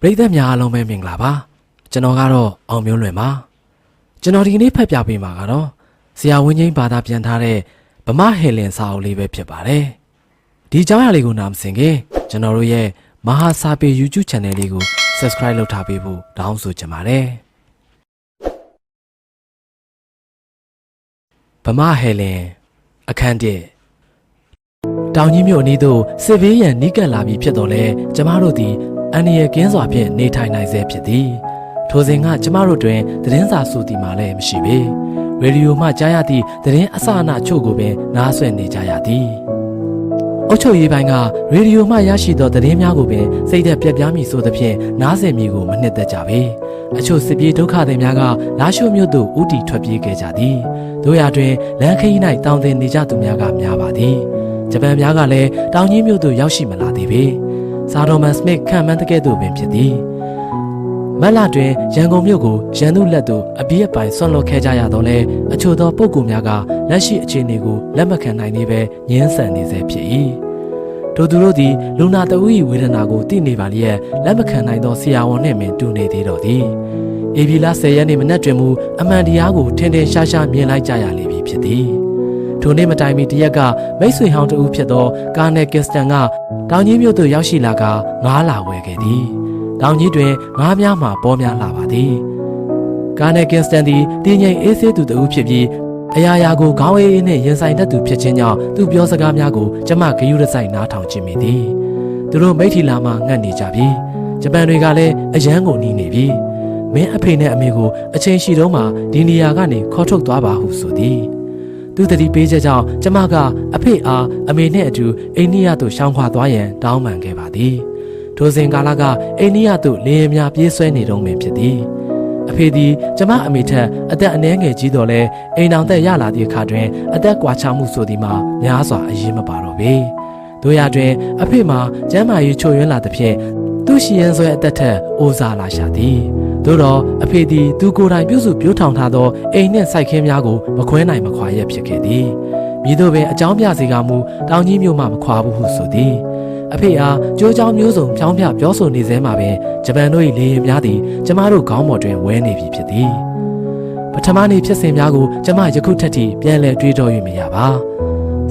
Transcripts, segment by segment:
ပရိသတ်များအားလုံးပဲမင်္ဂလာပါကျွန်တော်ကတော့အောင်မျိုးလွင်ပါကျွန်တော်ဒီကနေ့ဖတ်ပြပေးမှာကတော့ဆရာဝင်းချင်းဘာသာပြန်ထားတဲ့ဗမာဟေလင်စာအုပ်လေးပဲဖြစ်ပါတယ်ဒီအကြောင်းအရာလေးကိုနားမစင်ခင်ကျွန်တော်တို့ရဲ့မဟာစာပေ YouTube Channel လေးကို Subscribe လုပ်ထားပေးဖို့တောင်းဆိုချင်ပါတယ်ဗမာဟေလင်အခန်းတစ်တောင်ကြီးမြို့အနီးသို့စစ်ဘေးရန်နီးကပ်လာပြီးဖြစ်တော်လဲကျမတို့သည် အန်ဒီရဲ့ကင်းစွာဖြင့်နေထိုင်နိုင်စေဖြစ်သည်ထိုစဉ်ကကျမတို့တွင်သတင်းစာဆိုသည်မှလည်းမရှိပေရေဒီယိုမှကြားရသည့်သတင်းအစအနအချို့ကိုပင်နားဆွင့်နေကြရသည်အုတ်ချုပ်ရေးပိုင်းကရေဒီယိုမှရရှိသောသတင်းများကိုပင်စိတ်သက်ပြက်ပြားမိဆိုသဖြင့်နားဆင်မိကိုမနှစ်သက်ကြပေအချို့စစ်ပြေးဒုက္ခသည်များကလာရှိုးမြို့သို့ဥတီထွက်ပြေးခဲ့ကြသည်တို့ရာတွင်လမ်းခရီး၌တောင်းတင်နေကြသူများကများပါသည်ဂျပန်များကလည်းတောင်ကြီးမြို့သို့ရောက်ရှိမလာသေးပေ။ ဇာတော်မန်စမစ်ခံမှန်းတဲ့ကဲ့သို့ပင်ဖြစ်သည်။မက်လာတွင်ရန်ကုန်မြို့ကိုရန်သူလက်သို့အပြည့်အပိုင်ဆွန့်လွတ်ခဲ့ကြရတော့လဲအချို့သောပုဂ္ဂိုလ်များကလက်ရှိအခြေအနေကိုလက်မခံနိုင်သေးပဲငြင်းဆန်နေစေဖြစ်၏။ထိုသူတို့သည်လူနာတဦး၏ဝေဒနာကိုသိနေပါလျက်လက်မခံနိုင်သောဆရာဝန်နှင့်ပင်တူနေသေးတော့သည်။ဧပြီလ10ရက်နေ့မနက်တွင်မူအမှန်တရားကိုထင်ထင်ရှားရှားမြင်လိုက်ကြရလိမ့်မည်ဖြစ်သည်။ ထိုနေ့မတိုင်မီတရက်ကမိတ်ဆွေဟောင်းတဦးဖြစ်သောကာနယ်ကင်စတန်ကတောင်ကြီးမြို့သို့ရောက်ရှိလာကငားလာဝယ်ခဲ့သည်။တောင်ကြီးတွင်ငားများမှပေါ်များလာပါသည်။ကာနယ်ကင်စတန်သည်တင်းငိမ်အေးဆေးသူတဦးဖြစ်ပြီးအရာရာကိုခေါင်းအေးအေးနှင့်ရင်ဆိုင်တတ်သူဖြစ်ခြင်းကြောင့်သူပြောစကားများကိုကျမဂယုရဆိုင်နားထောင်ခြင်းမိသည်။သူတို့မိထီလာမှငတ်နေကြပြီ။ဂျပန်တွေကလည်းအယမ်းကိုနီးနေပြီ။မင်းအဖေနဲ့အမေကိုအချိန်ရှိတော့မှဒီနေရာကနေခေါ်ထုတ်သွားပါဟုဆိုသည်။ သူတတိပေးချက်ကြောင့်ကျမကအဖေအားအမေနဲ့အတူအိန္ဒိယသို့ရှောင်းခွာသွားရန်တောင်းပန်ခဲ့ပါသည်ထိုစဉ်ကာလကအိန္ဒိယသို့လေယာဉ်များပြေးဆွဲနေတုန်းပင်ဖြစ်သည်အဖေသည်ကျမအမေထက်အသက်အနည်းငယ်ကြီးတော်လဲအိမ်အောင်သက်ရလာသည့်အခါတွင်အသက်ကွာခြားမှုဆိုသည်မှာများစွာအရေးမပါတော့ပေတို့ရတွင် အဖေမှာကျမ်းမာရေးချို့ယွင်းလာသဖြင့်သူရှိရန်ဆွဲအသက်ထက်အိုးစားလာရှာသည် သို့တော့အဖေသည်သူကိုယ်တိုင်ပြုစုပြောထောင်ထားသောအိမ်နှင့်စိုက်ခင်းများကိုမခွဲနိုင်မခွာရဖြစ်ခဲ့သည်မိတို့ပင်အကြောင်းပြစေကမူတောင်ကြီးမြို့မှမခွာဘူးဟုဆိုသည်အဖေအားကြိုးကြောင်မျိုးစုံဖြောင်းပြပြောဆိုနေစဲမှာပင်ဂျပန်တို့၏လေယာဉ်များသည်ကျမတို့ခေါင်းပေါ်တွင်ဝဲနေပြီဖြစ်သည်ပထမနေ့ဖြစ်စဉ်များကိုကျမယခုထက်ထိပြန်လည်တွေးတော၍မရပါ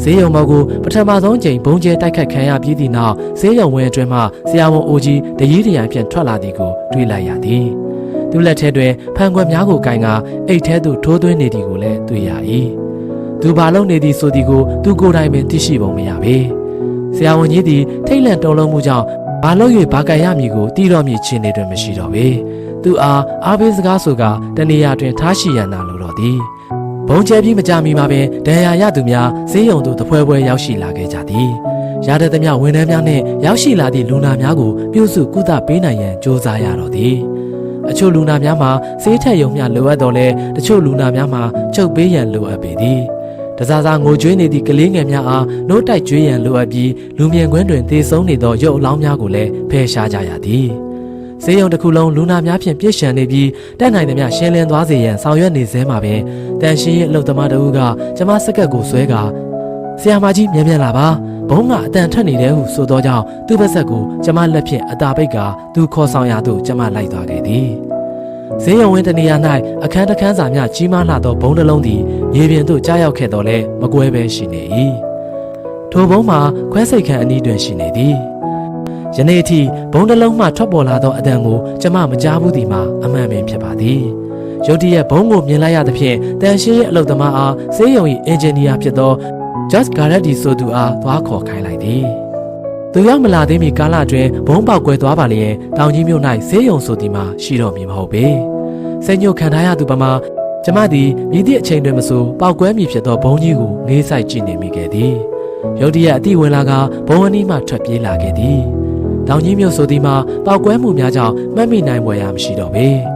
ဈေးရုံမော်ကိုပထမဆုံးချိန်ဘုံကျဲတိုက်ခတ်ခံရပြီးသည့်နောက်ဈေးရုံဝင်းအတွင်းမှဆရာဝန်အိုကြီးတရီးတရံဖြင့်ထွက်လာသည်ကိုတွေးလိုက်ရသည် သူလက်ထဲတွင်ဖန်ခွက်များကိုကင်ကအိတ်ထဲသို့ထိုးသွင်းနေသည်ကိုလည်းတွေ့ရ၏သူဘာလုပ်နေသည်ဆိုသည်ကိုသူကိုယ်တိုင်ပင်သိရှိပုံမရပေဆရာဝန်ကြီးသည်ထိတ်လန့်တုန်လှုပ်မှုကြောင့်ဘာလုပ်၍ဘာကန်ရမည်ကိုတီးတော်မည်ချင်းနေတွင်မရှိတော့ပေသူအားအားပေးစကားဆိုကတနေရာတွင်ထားရှိရန်သာလိုတော့သည်ဘုံကျဲပြီးမကြမီမှာပင်ဒဏ်ရာရသူများဈေးရုံသို့တပွဲပွဲရောက်ရှိလာခဲ့ကြသည်ရတဲ့သမျှဝန်ထမ်းများနှင့်ရောက်ရှိလာသည့်လူနာများကိုပြုစုကုသပေးနိုင်ရန်ကြိုးစားရတော့သည် အချို့လူနာများမှာဆေးထက်ယုံမျှလိုအပ်တော်လဲတချို့လူနာများမှာချုပ်ပေးရန်လိုအပ်ပေသည်တစားစားငိုကြွေးနေသည့်ကလေးငယ်များအားနှုတ်တိုက်ကြွေးရန်လိုအပ်ပြီးလူမြင်ကွင်းတွင်သေဆုံးနေသောရုပ်အလောင်းများကိုလည်းဖယ်ရှားကြရသည်ဆေးရုံတစ်ခုလုံးလူနာများဖြင့်ပြည့်ရှံနေပြီးတက်နိုင်သမျှရှင်းလင်းသွားစေရန်ဆောင်ရွက်နေစဲမှာပင်တန်ရှင်းရဲ့အလုတ်သမားတဦးကကျမစက္ကက်ကိုဆွဲကာဆရာမကြီးမြန်မြန်လာပါ ဘုံကအတန်ထွက်နေတယ်ဟုဆိုသောကြောင့်သူ့ပါဆက်ကိုကျမလက်ဖြင့်အတာပိတ်ကသူခေါ်ဆောင်ရာသို့ကျမလိုက်သွားခဲ့သည်ဈေးရုံဝင်းတနေရာ၌အခန်းတစ်ခန်းစာများကြီးမားလာသောဘုံတစ်လုံးသည်မြေပြင်သို့ကြားရောက်ခဲ့တော်လဲမကွဲပဲရှိနေ၏ထိုဘုံမှာခွဲစိတ်ခန့်အနီးတွင်ရှိနေသည်ယနေ့အထိဘုံတစ်လုံးမှထွက်ပေါ်လာသောအတန်ကိုကျမမကြားဘူးသည်မှာအမှန်ပင်ဖြစ်ပါသည်ရုတ်တရက်ဘုံကိုမြင်လိုက်ရသဖြင့်တန်ရှင်းရဲ့အလုပ်သမားအားဈေးရုံ၏အင်ဂျင်နီယာဖြစ်သော Just Garrett ဆိုသူအားသွားခေါ်ခိုင်းလိုက်သည်သူရောက်မလာသေးမီကာလအတွင်းဘုံပေါက်ကွဲသွားပါလျင်တောင်ကြီးမြို့၌ဈေးရုံဆိုသည်မှာရှိတော့မည်မဟုတ်ပေ။စိတ်ညှို့ခံထားရသူပမာကျမသည်မြည်သည့်အချိန်တွင်မဆိုပေါက်ကွဲမည်ဖြစ်သောဘုံကြီးကိုငေးဆိုင်ကြည့်နေမိခဲ့သည်။ရုတ်တရက်အတိဝင်လာကဘုံအနီးမှထွက်ပြေးလာခဲ့သည်။တောင်ကြီးမြို့ဆိုသည်မှာပေါက်ကွဲမှုများကြောင့်မှတ်မိနိုင်ဖွယ်ရာမရှိတော့ပေ။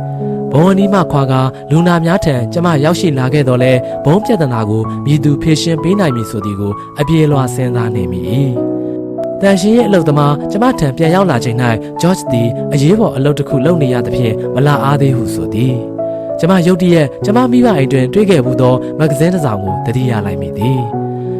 ဘုံအနီးမှခွာကလူနာများထံကျမရောက်ရှိလာခဲ့တော့လဲဘုံပြဿနာကိုမြည်သူဖြေရှင်းပေးနိုင်မည်ဆိုသည်ကိုအပြေလွှာစဉ်းစားနေမိ၏။တန်ရှင်ရဲ့အလုပ်သမားကျမထံပြန်ရောက်လာချိန်၌ဂျော့ချ်သည်အရေးပေါ်အလုပ်တစ်ခုလုပ်နေရသဖြင့်မလာအားသေးဟုဆိုသည်ကျမရုတ်တရက်ကျမမိဘအိမ်တွင်တွေ့ခဲ့မှုသောမဂ္ဂဇင်းတစ်စောင်ကိုတတိယလိုက်မိသည်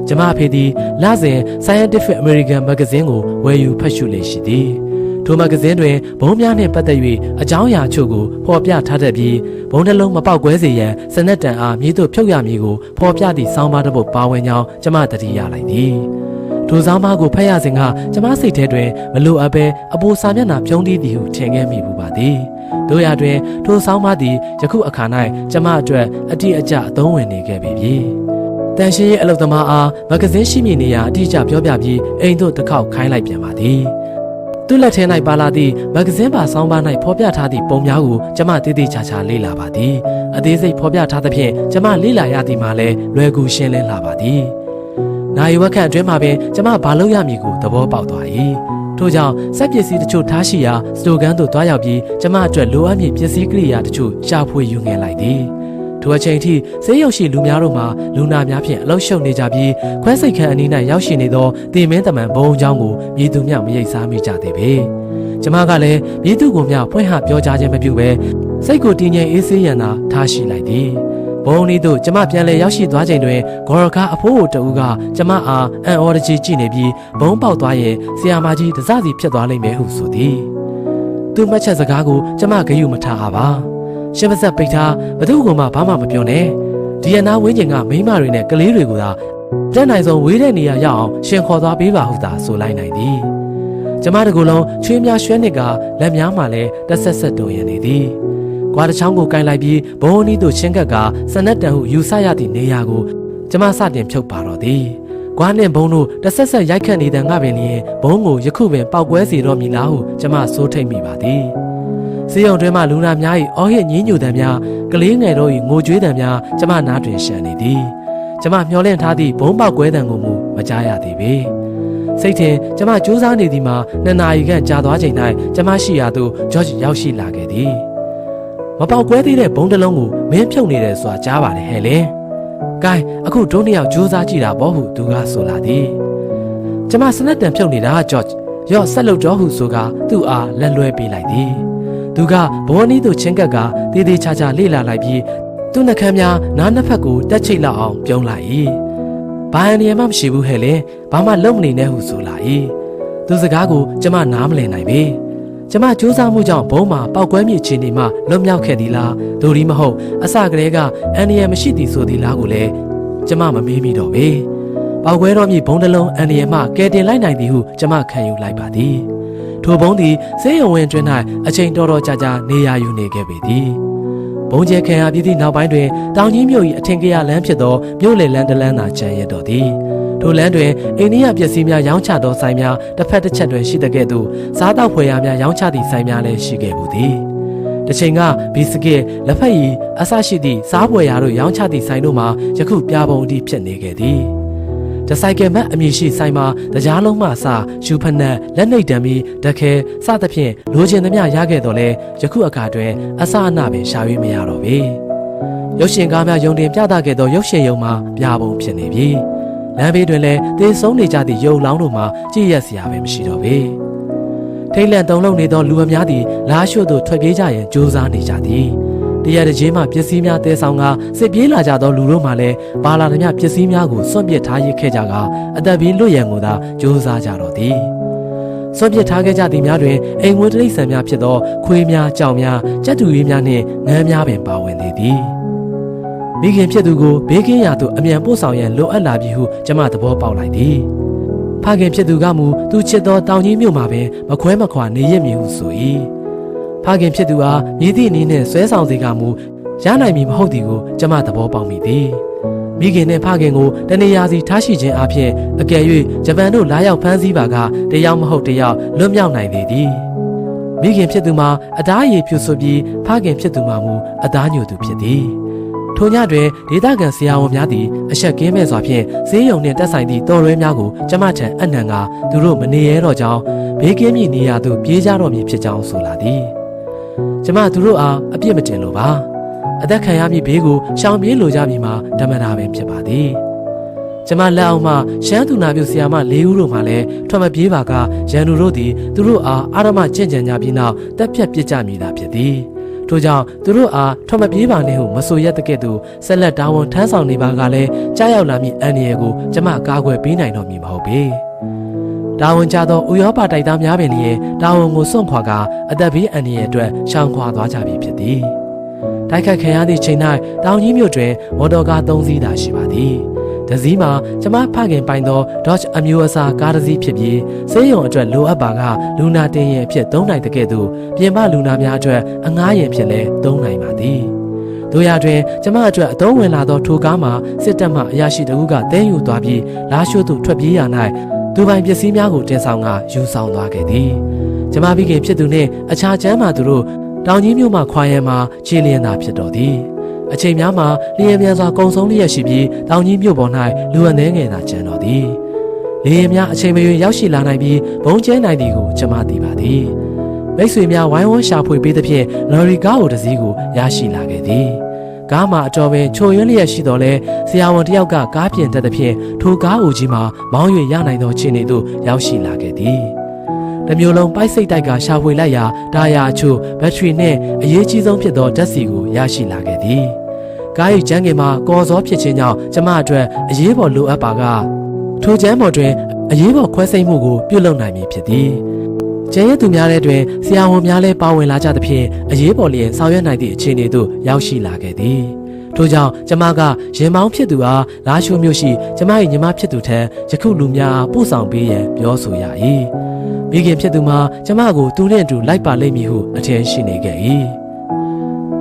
ကျမအဖေသည်လစဉ် Scientific American Magazine ကိုဝယ်ယူဖတ်ရှုလေရှိသည် ထိုမဂဇင်းတွင်ဘုံများနှင့်ပတ်သက်၍အကြောင်းအရာအချို့ကိုဖော်ပြထားတတ်ပြီးဘုံနှလုံးမပေါက်ကွဲစေရန်စနက်တန်အားမြေသို့ဖြုတ်ရမည်ကိုဖော်ပြသည့်စောင်းပါတစ်ပုဒ်ပါဝင်ကြောင်းကျမတတိရလိုက်သည်ထိုစောင်းပါကိုဖတ်ရစဉ်ကကျမစိတ်ထဲတွင်မလိုအပ်ဘဲအပိုစာမျက်နှာပြုံးတီးသည်ဟုထင်ခဲ့မိဘူးပါသည်တို့ရတွင်ထိုစောင်းပါသည်ယခုအခါ၌ကျမအတွက်အတိအကျအသုံးဝင်နေခဲ့ပြီပြီတန်ရှင်းရဲ့အလုပ်သမားအားမဂဇင်းရှိမည်နေရာအတိအကျပြောပြပြီးအိမ်သို့တစ်ခေါက်ခိုင်းလိုက်ပြန်ပါသည် သူ့လက်ထဲ၌ပါလာသည့်မဂဇင်းပါစောင်းပါ၌ဖော်ပြထားသည့်ပုံများကိုကျမတည်တည်ချာချာလေ့လာပါသည်အသေးစိတ်ဖော်ပြထားသဖြင့်ကျမလေ့လာရသည်မှာလည်းလွယ်ကူရှင်းလင်းလာပါသည်နိုင်ဝက်ခန့်အတွင်းမှာပင်ကျမဘာလုပ်ရမည်ကိုသဘောပေါက်သွား၏ထို့ကြောင့်စက်ပစ္စည်းတချို့ထားရှိရာစတိုကန်သို့တွားရောက်ပြီးကျမအတွက်လိုအပ်မည့်ပစ္စည်းကိရိယာတချို့ရှာဖွေယူငယ်လိုက်သည် ထိုအချိန်ထိဆေးရုံရှိလူများတို့မှာလူနာများဖြင့်အလောက်ရှုပ်နေကြပြီးခွဲစိတ်ခန်းအနီး၌ရောက်ရှိနေသောတင်မင်းတမန်ဘုံအကြောင်းကိုမြည်သူများမရိပ်စားမိကြသေးပေ။ကျမကလည်းမြည်သူကိုများဖွင့်ဟပြောကြားခြင်းမပြုဘဲစိတ်ကိုတည်ငြိမ်အေးဆေးရန်သာထားရှိလိုက်သည်။ဘုံနီးသို့ကျမပြန်လည်ရောက်ရှိသွားချိန်တွင်ဂေါ်ရကာအဖိုးဟိုတူကကျမအားအံ့ဩတကြီးကြည့်နေပြီးဘုံပေါက်သွားရင်ဆီယာမကြီးတစစီဖြစ်သွားလိမ့်မယ်ဟုဆိုသည်။သူ့မှတ်ချက်စကားကိုကျမဂရုမထားပါပါ။ ရှင်းပါဆက်ပိတ်ထားဘသူ့ကမှဘာမှမပြောနဲ့။ဒီရနာဝင်းကျင်ကမိန်းမတွေနဲ့ကလေးတွေကိုသာတက်နိုင်ဆုံးဝေးတဲ့နေရာရောက်အောင်ရှင်ခေါ်သွားပေးပါဟုသာဆိုလိုက်နိုင်သည်။ကျမတကူလုံးချွေးများရွှဲနှစ်ကလက်များမှလည်းတက်ဆက်ဆက်တုံရနေသည်။ကွာတစ်ချောင်းကိုကင်လိုက်ပြီးဘုံအနီးသို့ချင်းကပ်ကစနက်တန်ဟုယူဆရသည့်နေရာကိုကျမစတင်ဖြုတ်ပါတော့သည်။ကွာနှင့်ဘုံတို့တစ်ဆက်ဆက်ရိုက်ခတ်နေတဲ့ငါပင်လျင်ဘုံကိုယခုပင်ပောက်ကွဲစီတော့မည်လားဟုကျမစိုးထိတ်မိပါသည်။ စေယုံတွင်မှလူနာများ၏အော်ဟစ်ညင်းညူသံများကလေးငယ်တို့၏ငိုကြွေးသံများကျမနားတွင်ရှံနေသည်။ကျမမျောလင့်ထားသည့်ဘုံပေါက်ကွဲသံကိုမူမကြားရသေးပေ။စိတ်ထင်ကျမစူးစမ်းနေသည်မှာနှစ်နာရီခန့်ကြာသွားချိန်၌ကျမရှိရာသို့ဂျော့ဂျ်ရောက်ရှိလာခဲ့သည်။မပေါက်ကွဲသေးတဲ့ဘုံတစ်လုံးကိုမင်းဖြုတ်နေတယ်ဆိုတာကြားပါတယ်ဟဲ့လေ။ကဲအခုတို့နှစ်ယောက်စူးစမ်းကြည့်တာပေါ့ဟုသူကဆိုလာသည်။ကျမစနက်တန်ဖြုတ်နေတာဂျော့ဂျ်ရော့ဆက်လုပ်တော့ဟုဆိုကသူ့အားလက်လွဲပေးလိုက်သည်။ သူကဘောနီးသို့ချင်းကပ်ကတည်တည်ချာချာလေ့လာလိုက်ပြီးသူ့နှကမ်းများနားနှစ်ဖက်ကိုတက်ချိတ်လောက်အောင်ပြုံးလိုက်၏။ဘာအနေမှမရှိဘူးဟဲ့လေ။ဘာမှလုံမနေနဲ့ဟုဆိုလာ၏။သူစကားကိုကျမနားမလည်နိုင်ပေ။ကျမစူးစမ်းမှုကြောင့်ဘုံမှာပောက်ကွဲမြစ်ချင်းဒီမှလွတ်မြောက်ခဲ့သည်လား။ဒိုဒီမဟုတ်အစကတည်းကအန်ဒီယမရှိသည်ဆိုသည်လားကိုလည်းကျမမမေးမိတော့ပေ။ပောက်ကွဲတော့မြစ်ဘုံတစ်လုံးအန်ဒီယမှကဲတင်လိုက်နိုင်သည်ဟုကျမခံယူလိုက်ပါသည်။ ထိုဘုံသည်စေယုံဝင်တွင်၌အချိန်တော်တော်ကြာကြာနေရယူနေခဲ့ပေသည်။ဘုံကျဲခံရပြီးသည့်နောက်ပိုင်းတွင်တောင်ကြီးမြို့၏အထင်ကရလမ်းဖြစ်သောမြို့လေလန်းတလန်းသာကျန်ရတော့သည်။ထိုလမ်းတွင်အိန္ဒိယပစ္စည်းများရောင်းချသောဆိုင်များတစ်ဖက်တစ်ချက်တွင်ရှိတဲ့ကဲ့သို့စားတောက်ဖွယ်ရာများရောင်းချသည့်ဆိုင်များလည်းရှိခဲ့မှုသည်။တစ်ချိန်ကဘီစကစ်လက်ဖက်ရည်အဆရှိသည့်စားဖွယ်ရာတို့ရောင်းချသည့်ဆိုင်တို့မှာယခုပြာပုံအထိဖြစ်နေခဲ့သည်။ တဆိုင်ကယ်မတ်အမည်ရှိဆိုင်မှာတရားလုံးမှအစယူဖနက်လက်နှိပ်တံပြီးတခဲစသဖြင့်လိုချင်သမျှရခဲ့တော့လဲယခုအခါတွင်အစအနပင်ရှာ၍မရတော့ပေရုပ်ရှင်ကားများယုံတင်ပြသခဲ့သောရုပ်ရှင်ရုံမှာပြပုံဖြစ်နေပြီလမ်းဘေးတွင်လည်းသေဆုံးနေကြသည့်ရုပ်လောင်းတို့မှာကြည့်ရက်စရာပဲမရှိတော့ပေထိတ်လန့်တုန်လှုပ်နေသောလူအများသည်လာရှို့သို့ထွက်ပြေးကြရန်ကြိုးစားနေကြသည် တရတကြီးမှပစ္စည်းများတဲဆောင်ကစစ်ပြေးလာကြသောလူတို့မှလည်းပါလာသည်များပစ္စည်းများကိုစွန့်ပစ်ထားရခဲ့ကြကအသက်ဘေးလွတ်ရန်ကိုသာကြိုးစားကြတော့သည်စွန့်ပစ်ထားခဲ့ကြသည်များတွင်အိမ်ဝင်းတိရစ္ဆာန်များဖြစ်သောခွေးများကြောင်များကြက်တူရီများနှင့်ငန်းများပင်ပါဝင်သေးသည်မိခင်ဖြစ်သူကိုဘေးကင်းရာသို့အမြန်ပို့ဆောင်ရန်လိုအပ်လာပြီဟုကျမသဘောပေါက်လိုက်သည်ဖခင်ဖြစ်သူကမူသူချစ်သောတောင်ကြီးမြို့မှာပင်မခွဲမခွာနေရမည်ဟုဆို၏ ဖခင်ဖြစ်သူအားမြည်သည့်အနေနဲ့ဆွဲဆောင်စေကမူရနိုင်မည်မဟုတ်သည်ကိုကျမသဘောပေါက်မိသည်မိခင်နှင့်ဖခင်ကိုတနေရာစီထားရှိခြင်းအပြင်အကယ်၍ဂျပန်တို့လာရောက်ဖမ်းဆီးပါကတယောက်မဟုတ်တယောက်လွတ်မြောက်နိုင်သေးသည်မိခင်ဖြစ်သူမှာအသားရည်ဖြူဆိုပြီးဖခင်ဖြစ်သူမှာမူအသားညိုသူဖြစ်သည်ထိုညတွင်ဒေသခံဆရာဝန်များသည်အဆက်ကင်းမဲ့စွာဖြင့်ဈေးရုံနှင့်တက်ဆိုင်သည့်တော်ရွဲများကိုကျမထံအနံကသူတို့မနေရတော့ကြောင်းဘေးကင်းမြနေရာသို့ပြေးကြတော့မည်ဖြစ်ကြောင်းဆိုလာသည် ကျမသူတို့အားအပြစ်မတင်လို့ပါအသက်ခံရမည့်ဘေးကိုရှောင်ပြေးလိုကြမည်မှာဓမ္မနာပင်ဖြစ်ပါသည်ကျမလက်အောက်မှရှမ်းသူနာပြုဆရာမ၄ဦးတို့မှလည်းထွက်မပြေးပါကရန်သူတို့သည်သူတို့အားအာရမကျင့်ကြံကြပြီးနောက်တက်ပြတ်ပစ်ကြမိတာဖြစ်သည်ထို့ကြောင့်သူတို့အားထွက်မပြေးပါနဲ့ဟုမဆိုရက်တကဲ့သို့ဆက်လက်တာဝန်ထမ်းဆောင်နေပါကလည်းကြားရောက်လာမည့်အန္တရာယ်ကိုကျမကာကွယ်ပေးနိုင်တော့မည်မဟုတ်ပေ လတာဝန်ကျသောဥရောပတိုက်သားများပင်လျင်တာဝန်ကိုစွန့်ခွာကာအသက်ဘေးအန္တရာယ်အတွက်ရှောင်ခွာသွားကြပြီဖြစ်သည်တိုက်ခိုက်ခံရသည့်ချိန်၌တောင်ကြီးမြို့တွင်မော်တော်ကား၃စီးသာရှိပါသည်တစည်းမှာကျမဖခင်ပိုင်သော Dodge အမျိုးအစားကားတစ်စီးဖြစ်ပြီးစေးရုံအတွက်လိုအပ်ပါကလူနာတင်ရင်အဖြစ်သုံးနိုင်တဲ့ကဲ့သို့ပြင်ပလူနာများအတွက်အငားရင်ဖြစ်လဲသုံးနိုင်ပါသည်တို့ရတွင်ကျမအတွက်အသုံးဝင်လာသောထိုကားမှာစစ်တပ်မှအရာရှိတအုပ်ကတင်းယူသွားပြီးလာရှိုးသို့ထွက်ပြေးရ၌ သူပိုင်ပစ္စည်းများကိုတင်ဆောင်ကယူဆောင်သွားခဲ့သည်ကျမမိခင်ဖြစ်သူနှင့်အခြားကျမ်းမာသူတို့တောင်ကြီးမြို့မှခွာရန်မှာခြေလျင်သာဖြစ်တော်သည်အချိန်များမှာလျင်မြန်စွာကုံဆုံးလျက်ရှိပြီးတောင်ကြီးမြို့ပေါ်၌လူအနှဲငယ်သာကျန်တော်သည်လေယာဉ်များအချိန်မရွေးရောက်ရှိလာနိုင်ပြီးဘုံကျဲနိုင်သည်ကိုကျမသိပါသည်မိတ်ဆွေများဝိုင်းဝန်းရှာဖွေပေးသဖြင့်လော်ရီကားကိုတစ်စီးကိုရရှိလာခဲ့သည် ကားမှာအတော်ပင်ချိုရွန်းလျက်ရှိတော်လဲဆရာဝန်တစ်ယောက်ကကားပြင်တက်သဖြင့်ထိုကားအိုကြီးမှာမောင်း၍ရနိုင်သောခြေနေသို့ရောက်ရှိလာခဲ့သည်တစ်မျိုးလုံးပိုက်စိတ်တိုက်ကရှာဖွေလိုက်ရာတာယာအချို့ဘက်ထရီနှင့်အရေးကြီးဆုံးဖြစ်သောဓာတ်ဆီကိုရရှိလာခဲ့သည်ကား၏ကျန်းကင်မှာကော်စောဖြစ်ခြင်းကြောင့်ကျမအတွက်အရေးပေါ်လိုအပ်ပါကထိုကျန်းပေါ်တွင်အရေးပေါ်ခွဲစိတ်မှုကိုပြုလုပ်နိုင်မည်ဖြစ်သည် ကျဲရဲသူများတဲ့တွင်ဆရာဝန်များလည်းပါဝင်လာကြသဖြင့်အရေးပေါ်လျင်ဆောင်ရွက်နိုင်သည့်အခြေအနေသို့ရောက်ရှိလာခဲ့သည်ထို့ကြောင့်ကျမကရင်မောင်းဖြစ်သူအားလာရှိုးမြို့ရှိကျမ၏ညီမဖြစ်သူထံယခုလူများအားပို့ဆောင်ပေးရန်ပြောဆိုရ၏မိခင်ဖြစ်သူမှာကျမကိုသူနှင့်အတူလိုက်ပါလိမ့်မည်ဟုအထင်ရှိနေခဲ့၏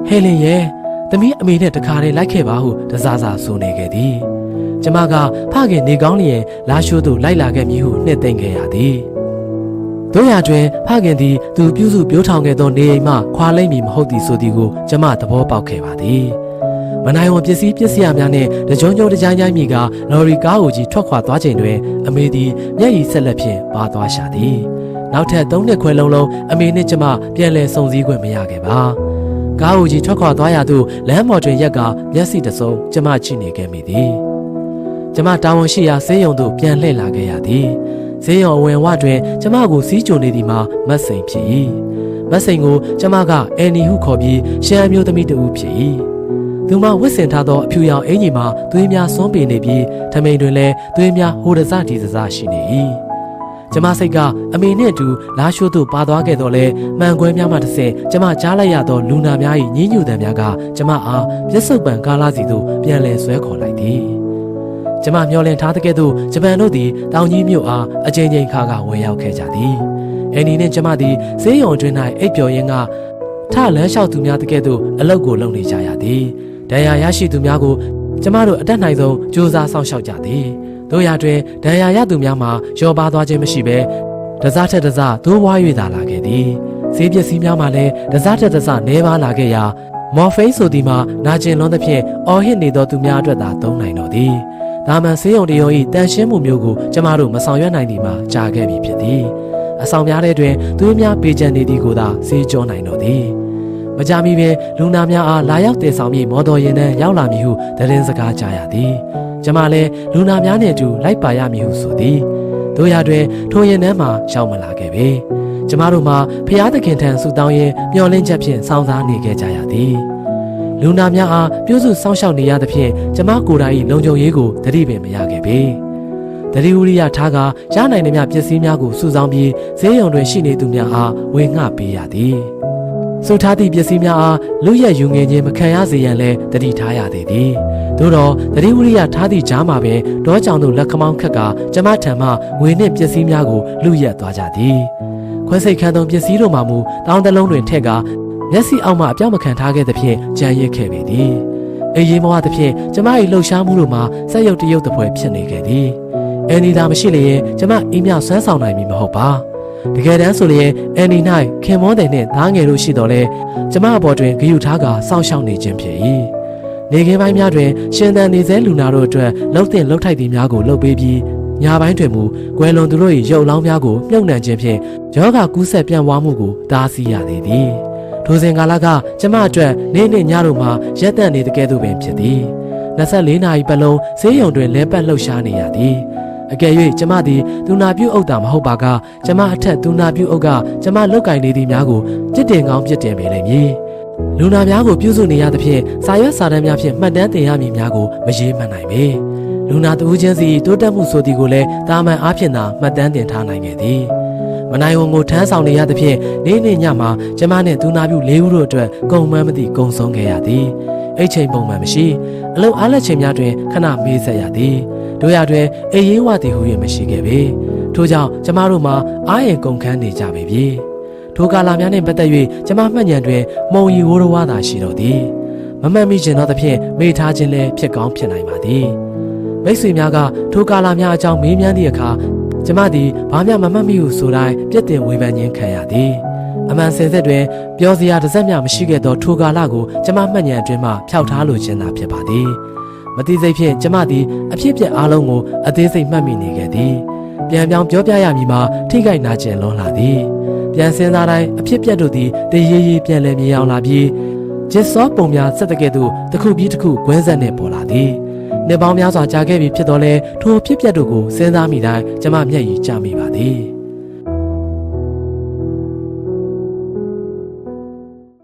ဟဲလင်ရဲ့သမီးအမေနဲ့တခါတည်းလိုက်ခဲ့ပါဟုတစားစားဆိုနေခဲ့သည်ကျမကဖခင်နေကောင်းလျင်လာရှိုးသို့လိုက်လာခဲ့မည်ဟုနှစ်သိမ့်ခဲ့ရသည် တို့ရတွင်ဖခင်သည်သူပြုစုပြောထောင်ခဲ့သောနေအိမ်မှခွာလိမ့်မည်မဟုတ်သည်ဆိုသည်ကိုကျမသဘောပေါက်ခဲ့ပါသည်မနိုင်ဝန်ပစ္စည်းပစ္စည်းများနှင့်တကြုံကြုံတကြိုင်းကြိုင်းမိကလော်ရီကားကိုကြီးထွက်ခွာသွားချိန်တွင်အမေသည်မျက်ရည်ဆက်လက်ဖြင့်ပါသွားရှာသည်နောက်ထပ်၃နှစ်ခွဲလုံးလုံးအမေနှင့်ကျမပြန်လည်စုံစည်းခွင့်မရခဲ့ပါကားကိုကြီးထွက်ခွာသွားရသို့လမ်းပေါ်တွင်ရက်ကမျက်စိတစုံကျမကြည့်နေခဲ့မိသည်ကျမတာဝန်ရှိရာဆေးရုံသို့ပြန်လှည့်လာခဲ့ရသည် ဈေးရော်အဝင်ဝတွင်ကျမကိုစီးကြုံနေသည်မှာမတ်စိန်ဖြစ်၏မတ်စိန်ကိုကျမကအန်နီဟုခေါ်ပြီးရှမ်းမျိုးသမီးတူဖြစ်၏သူမဝတ်ဆင်ထားသောအဖြူရောင်အင်ကြီးမှာသွေးများစွန်းပေနေပြီးထမိန်တွင်လည်းသွေးများဟိုဒစဒီစစရှိနေ၏ကျမစိတ်ကအမေနှင့်အတူလာရှိုးသို့ပါသွားခဲ့တော့လဲမှန်ကွဲများမှတစ်ဆင့်ကျမကြားလိုက်ရသောလူနာများ၏ညှဉ်းညူတံများကကျမအားပြစ္ဆုတ်ပံကားလာစီသို့ပြန်လည်ဆွဲခေါ်လိုက်သည် ကျမမျောလင့်ထားတဲ့ကဲ့သို့ဂျပန်တို့သည်တောင်ကြီးမြို့အားအချိန်ချင်းခါကဝင်ရောက်ခဲ့ကြသည်။အန်နီနှင့်ကျမသည်ဈေးရုံအတွင်း၌အိပ်ပျော်ရင်းကထလန်းလျှောက်သူများတကဲ့သို့အလုပ်ကိုလုပ်နေကြရသည်။ဒဏ်ရာရရှိသူများကိုကျမတို့အတက်နိုင်ဆုံးစူးစမ်းဆောင်ရှောက်ကြသည်။တို့ရာတွင်ဒဏ်ရာရသူများမှာရောပါသွားခြင်းမရှိဘဲတစားထက်တစားသိုးဝါး၍သာလာခဲ့သည်။ဈေးပစ္စည်းများမှာလည်းတစားထက်တစားနှဲပါလာခဲ့ရာမော်ဖိန်းဆိုသည်မှာနာကျင်လွန်သဖြင့်အော်ဟစ်နေသောသူများအတွက်သာသုံးနိုင်တော်သည်။ ဒါမှဆေးရုံတရုံဤတန်ရှင်းမှုမျိုးကိုကျမတို့မဆောင်ရွက်နိုင်သည်မှာကြာခဲ့ပြီဖြစ်သည်အဆောင်များတဲ့တွင်သွေးများပေကြံနေသည်ကိုသာစေးကြောနိုင်တော်သည်မကြမီပင်လူနာများအားလာရောက်တည်ဆောင်ပြီးမော်တော်ယာဉ်နဲ့ရောက်လာမည်ဟုသတင်းစကားကြားရသည်ကျမလည်းလူနာများနှင့်အတူလိုက်ပါရမည်ဟုဆိုသည်တို့ရတွင်ထိုယာဉ်ထဲမှရောက်မလာခဲ့ပေကျမတို့မှာဖျားသခင်ထံဆုတောင်းရင်းမျှော်လင့်ချက်ဖြင့်စောင့်စားနေခဲ့ကြရသည် လူနာများအားပြုစုစောင့်ရှောက်နေရသဖြင့်ကျမကိုယ်တိုင်လုံခြုံရေးကိုတတိပင်မရခဲ့ပေ။တတိဝရိယထားကရနိုင်သမျှပစ္စည်းများကိုစုဆောင်းပြီးဈေးရုံတွင်ရှိနေသူများအားဝေငှပေးရသည်။စုထားသည့်ပစ္စည်းများအားလူရက်ယူငယ်ခြင်းမခံရစေရန်လည်းတတိထားရသေးသည်။သို့တော့တတိဝရိယထားသည့်ကြားမှာပင်ဒေါကြောင်တို့လက်ခမောင်းခက်ကကျမထံမှငွေနှင့်ပစ္စည်းများကိုလူရက်သွားကြသည်။ခွဲစိတ်ခန်းသောပစ္စည်းတို့မှမူတောင်းတလုံးတွင်ထက်က မျက်စိအောက်မှအပြောင်းမခံထားခဲ့သဖြင့်ကြံရစ်ခဲ့ပေသည်အေးရင်မဝသဖြင့်ကျမ၏လှုပ်ရှားမှုတို့မှာစက်ရုပ်တရုပ်တပွဲဖြစ်နေခဲ့သည်အန်နီသာမရှိလျင်ကျမအင်းမြဆွမ်းဆောင်နိုင်မည်မဟုတ်ပါတကယ်တမ်းဆိုလျင်အန်နီ၌ခင်မောတဲ့နှင့်သားငယ်တို့ရှိတော်လဲကျမအပေါ်တွင်ဂယုထားကစောင့်ရှောက်နေခြင်းဖြစ်၏နေခင်းပိုင်းများတွင်ရှင်သန်နေစေလူနာတို့အတွက်လှုပ်တင်လှုပ်ထိုက်သည်များကိုလှုပ်ပေးပြီးညပိုင်းတွင်မူကွယ်လွန်သူတို့၏ရုပ်လောင်းများကိုမြုပ်နှံခြင်းဖြင့်ယောဂကူးဆက်ပြန့်ပွားမှုကိုတားဆီးရသေးသည် ထိုစဉ်ကာလကကျမအတွက်နေ့နေ့ညတို့မှာရက်တန့်နေတဲ့ကဲ့သို့ပင်ဖြစ်သည်24နာရီပတ်လုံးဈေးရုံတွင်လဲပတ်လှုပ်ရှားနေရသည်အကယ်၍ကျမသည်သူနာပြုတ်အုပ်တာမဟုတ်ပါကကျမအထက်သူနာပြုတ်အုပ်ကကျမလောက်ကင်နေသည့်များကိုပြစ်တင်ကောင်းပြစ်တင်ပေလိမ့်မည်လူနာများကိုပြုစုနေရသဖြင့်စာရွက်စာတမ်းများဖြင့်မှတ်တမ်းတင်ရမည်များကိုမရေးမှတ်နိုင်ပေလူနာတဦးချင်းစီတိုးတက်မှုဆိုသည်ကိုလည်းတာမန်အားဖြင့်သာမှတ်တမ်းတင်ထားနိုင်ခဲ့သည် မနိုင်ဝန်ကိုထမ်းဆောင်နေရသဖြင့်နေ့နေ့ညမှာကျမနှင့်သူနာပြု၄ဦးတို့အတွက်ကုံမှန်းမသည့်ကုံဆုံးခဲ့ရသည်အိတ်ချိန်ပုံမှန်မရှိအလုတ်အားလက်ချိန်များတွင်ခဏမေးဆက်ရသည်တို့ရတွင်အေးရေးဝသည်ဟု၍မရှိခဲ့ပေထို့ကြောင့်ကျမတို့မှာအားရင်ကုန်ခန်းနေကြပေပြီထိုကာလာများနှင့်ပတ်သက်၍ကျမမှတ်ဉာဏ်တွင်မှုံရီဝိုးရဝါသာရှိတော့သည်မမှတ်မိခြင်းသောသဖြင့်မေ့ထားခြင်းလည်းဖြစ်ကောင်းဖြစ်နိုင်ပါသည်မိတ်ဆွေများကထိုကာလာများအကြောင်းမေးမြန်းသည့်အခါ ကျမသည်ဘာမှမမှတ်မိဟုဆိုတိုင်းပြက်တင်ဝေဖန်ခြင်းခံရသည်အမှန်စင်စစ်တွင်ပြောစရာတစ်စက်မျှမရှိခဲ့သောထိုကာလကိုကျမမှတ်ဉာဏ်အတွင်းမှဖျောက်ထားလိုခြင်းသာဖြစ်ပါသည်မတိစိတ်ဖြင့်ကျမသည်အဖြစ်ပြက်အားလုံးကိုအသေးစိတ်မှတ်မိနေခဲ့သည်ပြန်ပြောင်းပြောပြရမည်မှာထိခိုက်နာကျင်လွန်လာသည်ပြန်စင်းစားတိုင်းအဖြစ်ပြက်တို့သည်တရေရေပြန်လည်မြေအောင်လာပြီးဂျစ်စောပုံများဆက်တဲ့ကဲ့သို့တစ်ခုပြီးတစ်ခုကွဲဆက်နဲ့ပေါ်လာသည် နှစ်ပေါင်းများစွာကြာခဲ့ပြီဖြစ်တော်လဲထိုဖြစ်ပျက်တို့ကိုစဉ်းစားမိတိုင်းကျမမျက်ရည်ကျမိပါသည်